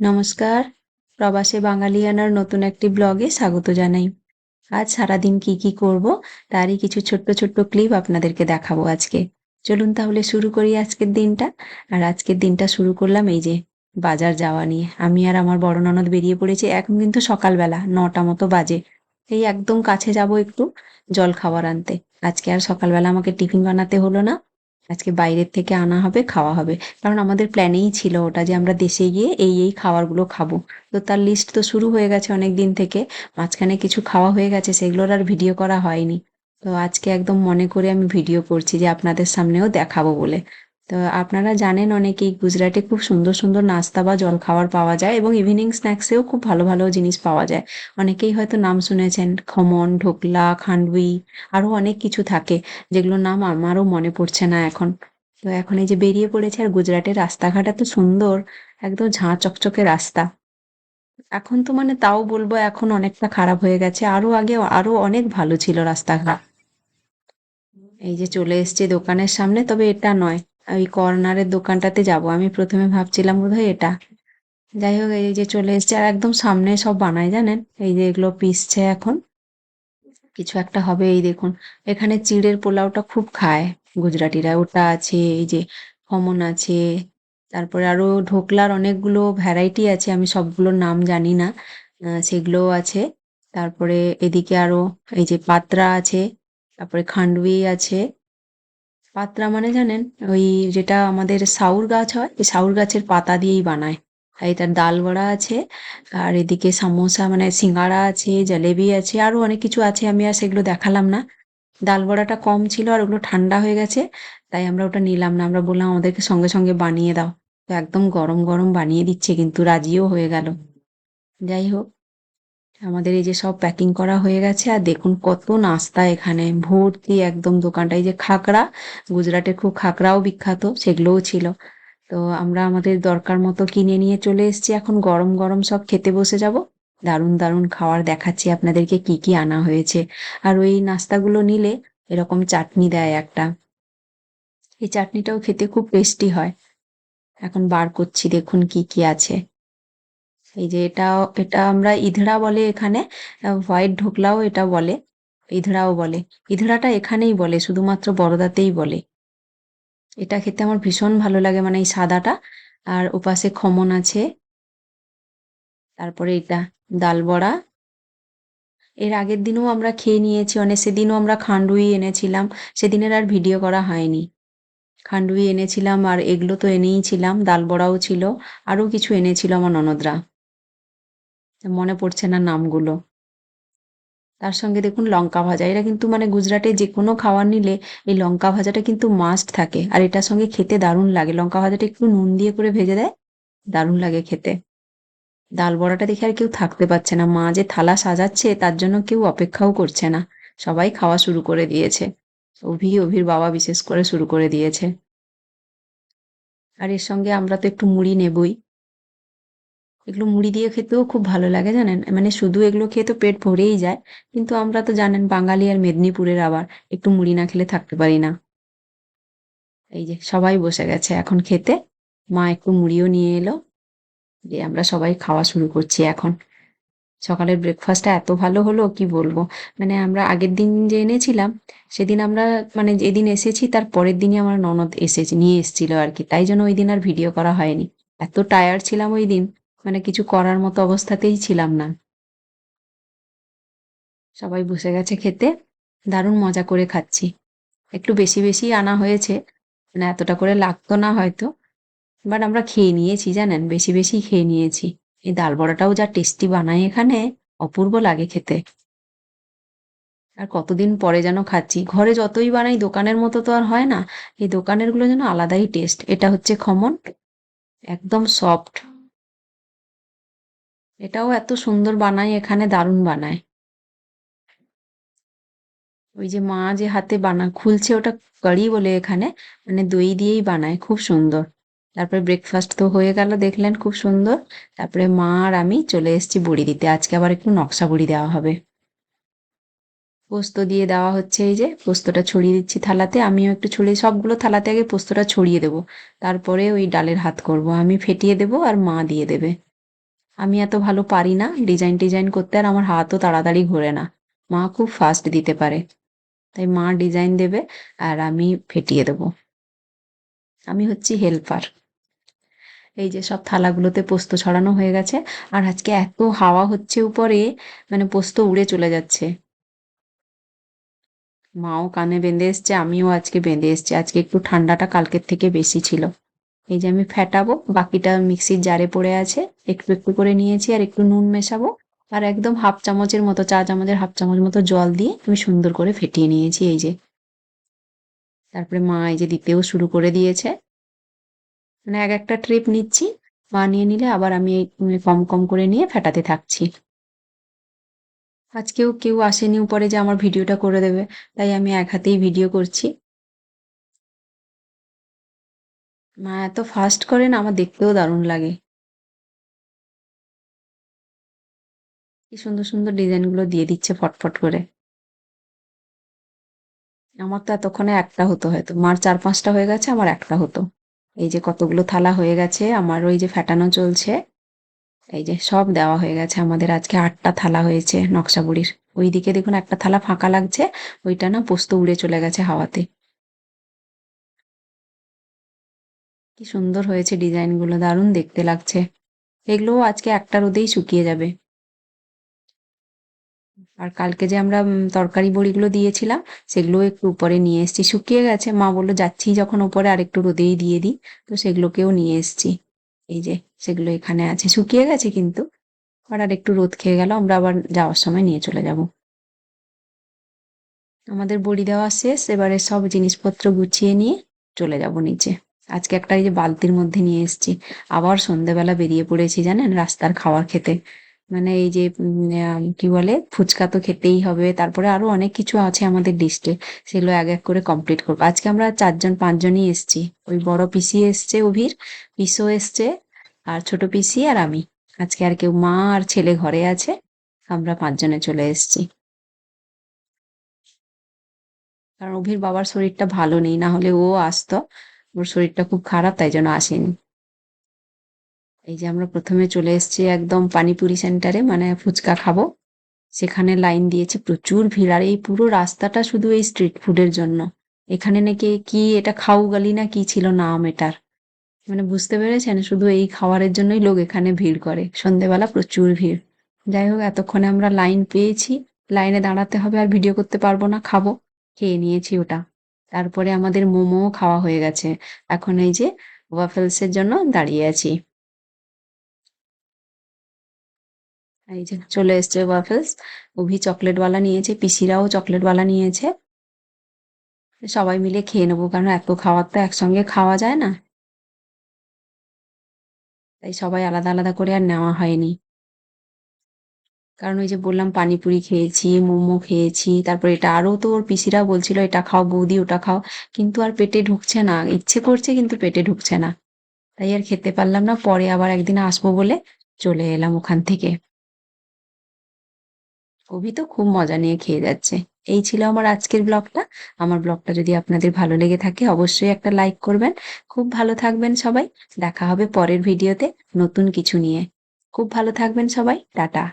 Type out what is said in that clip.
নমস্কার। প্রবাসে বাঙালিয়ানার নতুন একটি ব্লগে স্বাগত জানাই। আজ সারাদিন কি কি করব, তারই কিছু ছোট্ট ছোট্ট ক্লিপ আপনাদেরকে দেখাবো আজকে। চলুন তাহলে শুরু করি আজকের দিনটা। আর আজকের দিনটা শুরু করলাম এই যে, বাজার যাওয়া নিয়ে। আমি আর আমার বড় ননদ বেরিয়ে পড়েছি এখন কিন্তু সকালবেলা, নটা মতো বাজে। এই একদম কাছে যাব একটু জল খাবার আনতে। আজকে আর সকালবেলা আমাকে টিফিন বানাতে হলো না। আজকে বাইরের থেকে আনা হবে, খাওয়া হবে। কারণ আমাদের প্ল্যানেই ছিল ওটা যে আমরা দেশে গিয়ে এই এই খাবারগুলো খাব। তো তার লিস্ট তো শুরু হয়ে গেছে অনেক দিন থেকে। মাঝখানে কিছু খাওয়া হয়ে গেছে, সেগুলোর আর ভিডিও করা হয়নি। তো আজকে একদম মনে করে আমি ভিডিও করছি যে আপনাদের সামনেও দেখাবো বলে। তো আপনারা জানেন অনেকেই গুজরাটে খুব সুন্দর সুন্দর নাস্তা বা জলখাবার পাওয়া যায় এবং ইভিনিং স্ন্যাক্সেও খুব ভালো ভালো জিনিস পাওয়া যায়। অনেকেই হয়তো নাম শুনেছেন খমন, ঢোকলা খান্ডুই আরও অনেক কিছু থাকে, যেগুলোর নাম আমারও মনে পড়ছে না এখন। তো এখন এই যে বেরিয়ে পড়েছে আর গুজরাটের রাস্তাঘাট এত সুন্দর, একদম ঝাঁ চকচকে রাস্তা। এখন তো মানে তাও বলব এখন অনেকটা খারাপ হয়ে গেছে, আরও আগে আরও অনেক ভালো ছিল রাস্তাঘাট। এই যে চলে এসছে দোকানের সামনে, তবে এটা নয়। ওই কর্নারের দোকানটাতে যাব। আমি প্রথমে ভাবছিলাম বোধহয় এটা। যাই হোক, এই যে চলে এসছে আর একদম সামনে সব বানায়, জানেন? এই যে এগুলো পিসছে এখন। কিছু একটা হবে, এই দেখুন। এখানে চিড়ের পোলাওটা খুব খায় গুজরাটিরা। ওটা আছে, এই যে খমন আছে। তারপরে আরও ঢোকলার অনেকগুলো ভ্যারাইটি আছে, আমি সবগুলোর নাম জানি না। সেগুলোও আছে। তারপরে এদিকে আরও এই যে পাত্রা আছে, তারপরে খান্ডুই আছে। পাত্রা মানে জানেন, ওই যেটা আমাদের সাউর গাছ হয়, এই সাউর গাছের পাতা দিয়েই বানায়। আর এটার ডাল বড়া আছে, আর এদিকে সামোসা মানে সিঙ্গাড়া আছে, জলেবি আছে আরও অনেক কিছু আছে, আমি আর সেগুলো দেখালাম না। ডাল বড়াটা কম ছিল আর ওগুলো ঠান্ডা হয়ে গেছে, তাই আমরা ওটা নিলাম না। আমরা বললাম, আমাদেরকে সঙ্গে সঙ্গে বানিয়ে দাও। তো একদম গরম গরম বানিয়ে দিচ্ছে, কিন্তু রাজিও হয়ে গেল। যাই হোক। আমাদের এই যে সব প্যাকিং করা হয়ে গেছে, আর দেখুন কত নাস্তা এখানে। ভর্তি একদম দোকানটা, এই যে খাকড়া, গুজরাটের খুব খাকড়াও বিখ্যাত, সেগুলোও ছিল। তো আমরা আমাদের দরকার মতো কিনে নিয়ে চলে এসেছি। এখন গরম গরম সব খেতে বসে যাব। দারুণ দারুণ খাওয়ার দেখাচ্ছি আপনাদেরকে কি কি আনা হয়েছে। আর ওই নাস্তাগুলো নিলে এরকম চাটনি দেয় একটা। এই চাটনিটাও খেতে খুব টেস্টি হয়। এখন বার করছি, দেখুন কি কি আছে। এই যে এটা এটা আমরা ইধড়া বলে এখানে হোয়াইট ঢোকলাও এটা বলে, ইধড়াও বলে। ইধড়াটা এখানেই বলে, শুধুমাত্র বড়দাতেই বলে। এটা খেতে আমার ভীষণ ভালো লাগে মানে এই সাদাটা। আর ওপাশে খমন আছে। তারপরে এটা, ডাল বড়া। এর আগের দিনও আমরা খেয়ে নিয়েছি অনেক সেদিনও আমরা খান্ডুই এনেছিলাম। সেদিনের আর ভিডিও করা হয়নি। খান্ডুই এনেছিলাম আর এগুলো তো এনেই ছিলাম, ডাল বড়াও ছিল, আরও কিছু এনেছিল আমার ননদরা। মনে পড়ছে না নামগুলো। তার সঙ্গে দেখুন লঙ্কা ভাজা। এটা কিন্তু মানে গুজরাটে যে কোনো খাবার নিলে এই লঙ্কা ভাজাটা কিন্তু মাস্ট থাকে। আর এটার সঙ্গে খেতে দারুণ লাগে। লঙ্কা ভাজাটা একটু নুন দিয়ে করে ভেজে দেয়, দারুণ লাগে খেতে। ডাল বড়াটা দেখে আর কেউ থাকতে পারছে না। মা যে থালা সাজাচ্ছে, তার জন্য কেউ অপেক্ষাও করছে না। সবাই খাওয়া শুরু করে দিয়েছে। অভি, অভির বাবা বিশেষ করে শুরু করে দিয়েছে। আর এর সঙ্গে আমরা তো একটু মুড়ি নেবই। এগুলো মুড়ি দিয়ে খেতেও খুব ভালো লাগে জানেন? মানে শুধু এগুলো খেয়ে তো পেট ভরেই যায়। কিন্তু আমরা তো জানেন বাঙালি আর মেদিনীপুরের আবার একটু মুড়ি না খেলে থাকতে পারি না। এই যে সবাই বসে গেছে এখন খেতে। মা একটু মুড়িও নিয়ে এলো। যে আমরা সবাই খাওয়া শুরু করছি এখন। সকালের ব্রেকফাস্টটা এত ভালো হলো, কি বলব? মানে আমরা আগের দিন যে এনেছিলাম, সেদিন আমরা মানে যেদিন এসেছি, তার পরের দিনই আমার ননদ এসেছে, নিয়ে এসেছিল আর কি। তাই জন্য ওই দিন আর ভিডিও করা হয়নি। এত টায়ার্ড ছিলাম ওই দিন। মানে কিছু করার মতো অবস্থাতেই ছিলাম না। সবাই বসে গেছে খেতে। দারুণ মজা করে খাচ্ছি। একটু বেশি বেশি আনা হয়েছে। মানে এতটা করে লাগতো না হয়তো। বাট আমরা খেয়ে নিয়েছি জানেন, বেশি বেশি খেয়ে নিয়েছি। এই ডাল বড়াটাও যা টেস্টি বানায় এখানে, অপূর্ব লাগে খেতে। আর কতদিন পরে যেন খাচ্ছি। ঘরে যতই বানাই, দোকানের মতো তো আর হয় না। এই দোকানেরগুলো যেন আলাদাই টেস্ট। এটা হচ্ছে খমন। একদম সফট। এটাও এত সুন্দর বানায়, এখানে দারুণ বানায়। ওই যে মা যে হাতে বানা, খুলছে ওটা কারি বলে এখানে মানে দই দিয়েই বানায়, খুব সুন্দর। তারপরে ব্রেকফাস্ট তো হয়ে গেল, দেখলেন খুব সুন্দর। তারপরে মা আর আমি চলে এসেছি বড়ি দিতে, আজকে আবার একটু নকশা বড়ি দেওয়া হবে। পোস্ত দিয়ে দেওয়া হচ্ছে এই যে, পোস্তটা ছড়িয়ে দিচ্ছি থালাতে, আমিও একটু ছড়িয়ে, সবগুলো থালাতে আগে পোস্তটা ছড়িয়ে দেবো। তারপরে ওই ডালের হাত করব, আমি ফেটিয়ে দেবো আর মা দিয়ে দেবে। আমি এত ভালো পারি না, ডিজাইন টিজাইন করতে আর আমার হাতও তাড়াতাড়ি ঘোরে না। মা খুব ফাস্ট দিতে পারে। তাই মা ডিজাইন দেবে আর আমি ফেটিয়ে দেবো। আমি হচ্ছি হেল্পার এই যে সব থালাগুলোতে পোস্ত ছড়ানো হয়ে গেছে আর আজকে এত হাওয়া হচ্ছে উপরে মানে পোস্ত উড়ে চলে যাচ্ছে। মাও কানে বেঁধে এসছে, আমিও আজকে বেঁধে এসছি। আজকে একটু ঠান্ডাটা কালকের থেকে বেশি ছিল। এই যে আমি ফেটাবো, বাকিটা মিক্সির জারে পড়ে আছে। একটু একটু করে নিয়েছি আর একটু নুন মেশাবো। আর একদম হাফ চামচের মতো, চা চামচের হাফ চামচ মতো জল দিয়ে আমি সুন্দর করে ফেটিয়ে নিয়েছি এই যে। তারপরে মা এই যে দিতেও শুরু করে দিয়েছে। মানে এক একটা ট্রিপ নিচ্ছি মা নিয়ে নিলে আবার আমি কম কম করে নিয়ে ফেটাতে থাকছি। আজকেও কেউ আসেনি উপরে যে আমার ভিডিওটা করে দেবে, তাই আমি এক হাতেই ভিডিও করছি। মা, এত ফাস্ট করেন, আমার দেখতেও দারুণ লাগে। কি সুন্দর সুন্দর ডিজাইনগুলো দিয়ে দিচ্ছে ফটফট করে। আমার তো এতক্ষণে একটা হতো হয়তো। মার চার পাঁচটা হয়ে গেছে, আমার একটা হতো। এই যে কতগুলো থালা হয়ে গেছে, আমার ওই যে ফ্যাটানো চলছে, এই যে সব দেওয়া হয়ে গেছে। আমাদের আজকে আটটা থালা হয়েছে নকশা বুড়ির ওইদিকে দেখুন একটা থালা ফাঁকা লাগছে, ওইটা না পোস্ত উড়ে চলে গেছে হাওয়াতে। কি সুন্দর হয়েছে ডিজাইনগুলো, দারুণ দেখতে লাগছে। এগুলোও আজকে একটা রোদেই শুকিয়ে যাবে। আর কালকে যে আমরা তরকারি বড়িগুলো দিয়েছিলাম, সেগুলো একটু উপরে নিয়ে এসেছি। শুকিয়ে গেছে, মা বলল যাচ্ছি যখন উপরে আর একটু রোদেই দিয়ে দিই, তো সেগুলোকেও নিয়ে এসেছি। এই যে, সেগুলো এখানে আছে। শুকিয়ে গেছে কিন্তু আর আর একটু রোদ খেয়ে গেল, আমরা আবার যাওয়ার সময় নিয়ে চলে যাব। আমাদের বড়ি দেওয়া শেষ, এবারে সব জিনিসপত্র গুছিয়ে নিয়ে চলে যাব নিচে। আজকে একটা এই যে বালতির মধ্যে নিয়ে এসেছি। আবার সন্ধেবেলা বেরিয়ে পড়েছি, জানেন? রাস্তার খাওয়ার খেতে। মানে এই যে কি বলে? ফুচকা তো খেতেই হবে। তারপরে আরও অনেক কিছু আছে আমাদের লিস্টে সেগুলো এক এক করে কমপ্লিট করব। আজকে আমরা চারজন, পাঁচজনই এসছি। ওই বড় পিসি এসছে, অভির। পিসও এসছে, আর ছোট পিসি আর আমি। আজকে আর কেউ মা আর ছেলে ঘরে আছে। আমরা পাঁচজনে চলে এসছি। কারণ অভির বাবার শরীরটা ভালো নেই, না হলে ও আসতো। ওর শরীরটা খুব খারাপ, তাই জন্য আসেনি। এই যে আমরা প্রথমে চলে এসেছি একদম পানিপুরি সেন্টারে মানে ফুচকা খাব। সেখানে লাইন দিয়েছে, প্রচুর ভিড়। আর এই পুরো রাস্তাটা শুধু এই স্ট্রিট ফুডের জন্য। এখানে নাকি কি এটা খাউ গালি না কি ছিল নাম এটার? মানে বুঝতে পেরেছেন? শুধু এই খাওয়ারের জন্যই লোক এখানে ভিড় করে। সন্ধেবেলা প্রচুর ভিড়। যাই হোক, এতক্ষণে আমরা লাইন পেয়েছি। লাইনে দাঁড়াতে হবে, আর ভিডিও করতে পারব না। খাব। খেয়ে নিয়েছি ওটা। তারপরে আমাদের মোমো খাওয়া হয়ে গেছে। এখন এই যে ওয়াফেলসের জন্য দাঁড়িয়ে আছি। এই যে চলে এসছে ওয়াফেলস অভি চকলেটওয়ালা নিয়েছে, পিসিরাও চকলেটওয়ালা নিয়েছে। সবাই মিলে খেয়ে নেব কারণ এত খাওয়ার তো একসঙ্গে খাওয়া যায় না। তাই সবাই আলাদা আলাদা করে আর নেওয়া হয়নি। কারণ ওই যে বললাম, পানিপুরি খেয়েছি, মোমো খেয়েছি, তারপর এটা আরও তো ওর পিসিরা বলছিল, এটা খাও বৌদি, ওটা খাও। কিন্তু আর পেটে ঢুকছে না, ইচ্ছে করছে কিন্তু পেটে ঢুকছে না। তাই আর খেতে পারলাম না, পরে আবার একদিন আসব বলে চলে এলাম ওখান থেকে। কবি তো খুব মজা নিয়ে খেয়ে যাচ্ছে। এই ছিল আমার আজকের ব্লগটা। আমার ব্লগটা যদি আপনাদের ভালো লেগে থাকে, অবশ্যই একটা লাইক করবেন। খুব ভালো থাকবেন সবাই। দেখা হবে পরের ভিডিওতে নতুন কিছু নিয়ে। খুব ভালো থাকবেন সবাই। টাটা।